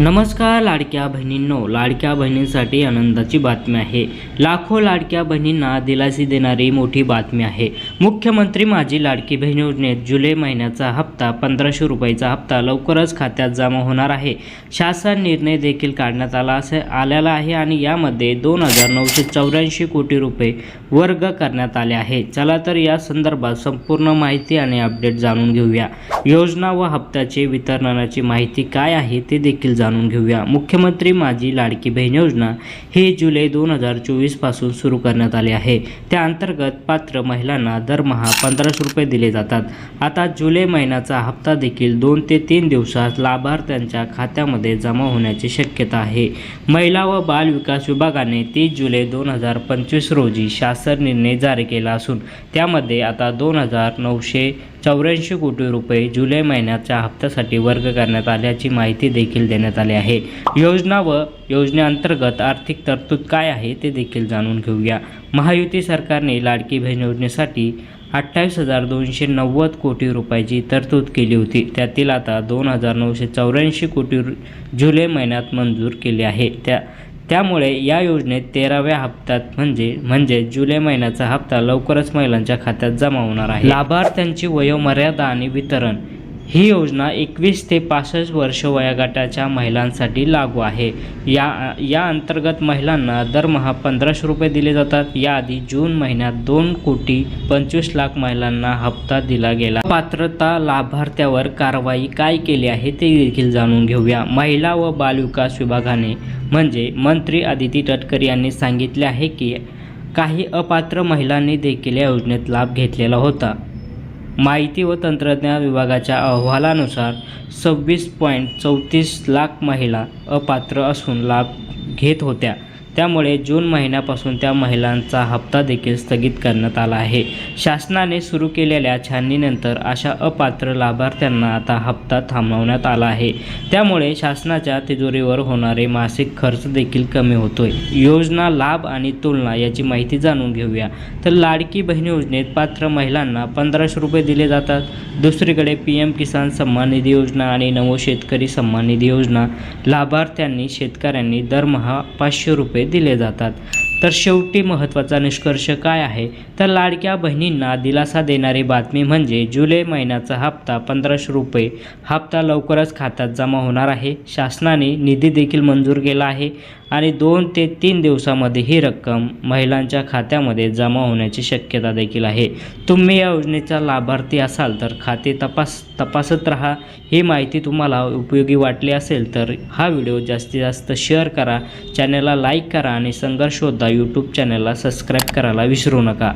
नमस्कार लाडक्या बहिणींनो लाडक्या बहिणींसाठी आनंदाची बातमी आहे. लाखो लाडक्या बहिणींना दिलासी देणारी मोठी बातमी आहे. मुख्यमंत्री माझी लाडकी बहीण योजनेत जुलै महिन्याचा हप्ता पंधराशे रुपयाचा हप्ता लवकरच खात्यात जमा होणार आहे. शासन निर्णय देखील काढण्यात आला असे आलेला आहे आणि यामध्ये दोन हजार नऊशे चौऱ्याऐंशी कोटी रुपये वर्ग करण्यात आले आहे. चला तर या संदर्भात संपूर्ण माहिती आणि अपडेट जाणून घेऊया. योजना व हप्त्याचे वितरणाची माहिती काय आहे ते देखील जाणून जाणून घेऊया. मुख्यमंत्री माझी लाडकी बहीण योजना ही जुलै दोन हजार चोवीसपासून सुरू करण्यात आली आहे. त्या अंतर्गत पात्र महिलांना दरमहा पंधराशे रुपये दिले जातात. आता जुलै महिन्याचा हप्ता देखील दोन ते तीन दिवसात लाभार्थ्यांच्या खात्यामध्ये जमा होण्याची शक्यता आहे. महिला व बाल विकास विभागाने तीस जुलै दोन हजार पंचवीस रोजी शासन निर्णय जारी केला असून त्यामध्ये आता दोन हजार नऊशे चौऱ्याऐंशी कोटी रुपये जुलै महिन्याच्या हप्त्यासाठी वर्ग करण्यात आल्याची माहिती देखील देण्यात आली आहे. योजना व योजनेअंतर्गत आर्थिक तरतूद काय आहे ते देखील जाणून घेऊया. महायुती सरकारने लाडकी बहीण योजनेसाठी अठ्ठावीस हजार दोनशे नव्वद कोटी रुपयाची तरतूद केली होती. त्यातील आता दोन हजार नऊशे चौऱ्याऐंशी कोटी जुलै महिन्यात मंजूर केली आहे. त्या त्यामुळे या योजनेत तेराव्या हप्त्यात म्हणजे म्हणजे जुलै महिन्याचा हप्ता लवकरच महिलांच्या खात्यात जमा होणार आहे. लाभार्थ्यांची वयोमर्यादा आणि वितरण ही योजना एकवीस ते पासष्ट वर्ष वयोगटाच्या महिलांसाठी लागू आहे. या या अंतर्गत महिलांना दरमहा पंधराशे रुपये दिले जातात. याआधी जून महिन्यात दोन कोटी पंचवीस लाख महिलांना हप्ता दिला गेला. पात्रता लाभार्थ्यावर कारवाई काय केली आहे ते देखील जाणून घेऊया. महिला व बालविकास विभागाने म्हणजे मंत्री आदिती तटकरे यांनी सांगितले आहे की काही अपात्र महिलांनी देखील या योजनेत लाभ घेतलेला होता. माहिती व तंत्रज्ञान विभागाच्या अहवालानुसार सव्वीस पॉईंट चौतीस लाख महिला अपात्र असून लाभ घेत होत्या. त्यामुळे जून महिन्यापासून त्या महिलांचा हप्ता देखील स्थगित करण्यात आला आहे. शासनाने सुरू केलेल्या छाननीनंतर अशा अपात्र लाभार्थ्यांना आता हप्ता थांबवण्यात आला आहे. त्यामुळे शासनाच्या तिजोरीवर होणारे मासिक खर्च देखील कमी होतोय. योजना लाभ आणि तुलना याची माहिती जाणून घेऊया. तर लाडकी बहीण योजनेत पात्र महिलांना पंधराशे रुपये दिले जातात. दुसरीकडे पी एम किसान सन्मान निधी योजना आणि नवो शेतकरी सन्मान निधी योजना लाभार्थ्यांनी शेतकऱ्यांनी दरमहा पाचशे रुपये दिले जातात. तर शेवटी महत्त्वाचा निष्कर्ष काय आहे? तर लाडक्या बहिणींना दिलासा देणारी बातमी म्हणजे जुलै महिन्याचा हप्ता पंधराशे रुपये. हप्ता लवकरच खात्यात जमा होणार आहे. शासनाने निधी देखील मंजूर केला आहे. आणि दोन ते तीन दिवसामध्ये ही रक्कम महिलांच्या खात्यामध्ये जमा होण्याची शक्यता देखील आहे. तुम्ही या योजनेचा लाभार्थी असाल तर खाते तपास तपासत राहा. ही माहिती तुम्हाला उपयोगी वाटली असेल तर हा व्हिडिओ जास्तीत जास्त शेअर करा. चॅनलला लाईक करा आणि संघर्षोद्धा यूट्यूब चॅनलला सबस्क्राईब करायला विसरू नका.